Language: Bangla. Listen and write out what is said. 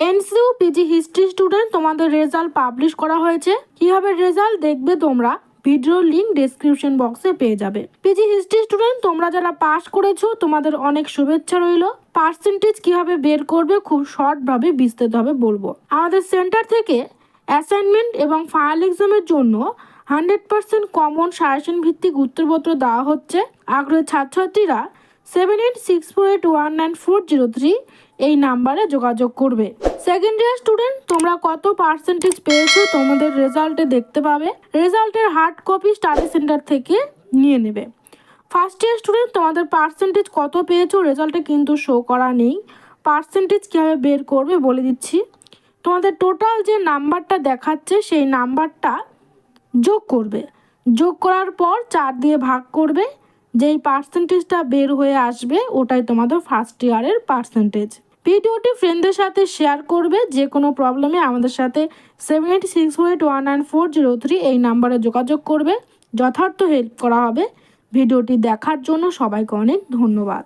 এনসিউ পিজি হিস্ট্রি স্টুডেন্ট, তোমাদের রেজাল্ট পাবলিশ করা হয়েছে। কীভাবে রেজাল্ট দেখবে তোমরা? ভিডিওর লিঙ্ক ডেসক্রিপশন বক্সে পেয়ে যাবে। পিজি হিস্ট্রি স্টুডেন্ট, তোমরা যারা পাস করেছ, তোমাদের অনেক শুভেচ্ছা রইল। পার্সেন্টেজ কীভাবে বের করবে খুব শর্টভাবে বিস্তারিতভাবে বলব। আমাদের সেন্টার থেকে অ্যাসাইনমেন্ট এবং ফাইনাল এক্সামের জন্য হান্ড্রেড পার্সেন্ট কমন সাজেশন ভিত্তিক উত্তরপত্র দেওয়া হচ্ছে। আগ্রহী ছাত্রছাত্রীরা seven eight six four eight one nine four zero three এই নাম্বারে যোগাযোগ করবে। সেকেন্ড ইয়ার স্টুডেন্ট তোমরা কত পার্সেন্টেজ পেয়েছ তোমাদের রেজাল্টে দেখতে পাবে। রেজাল্টের হার্ড কপি স্টাডি সেন্টার থেকে নিয়ে নেবে। ফার্স্ট ইয়ার স্টুডেন্ট তোমাদের পার্সেন্টেজ কত পেয়েছ রেজাল্টে কিন্তু শো করা নেই। পার্সেন্টেজ কীভাবে বের করবে বলে দিচ্ছি। তোমাদের টোটাল যে নাম্বারটা দেখাচ্ছে, সেই নাম্বারটা যোগ করবে। যোগ করার পর চার দিয়ে ভাগ করবে। যেই পার্সেন্টেজটা বের হয়ে আসবে, ওটাই তোমাদের ফার্স্ট ইয়ারের পার্সেন্টেজ ভিডিওটি ফ্রেন্ডদের সাথে শেয়ার করবে, যে কোনো প্রবলেমে আমাদের সাথে seven eight six eight one nine four zero three এই নাম্বারে যোগাযোগ করবে। যথার্থ হেল্প করা হবে। ভিডিওটি দেখার জন্য সবাইকে অনেক ধন্যবাদ।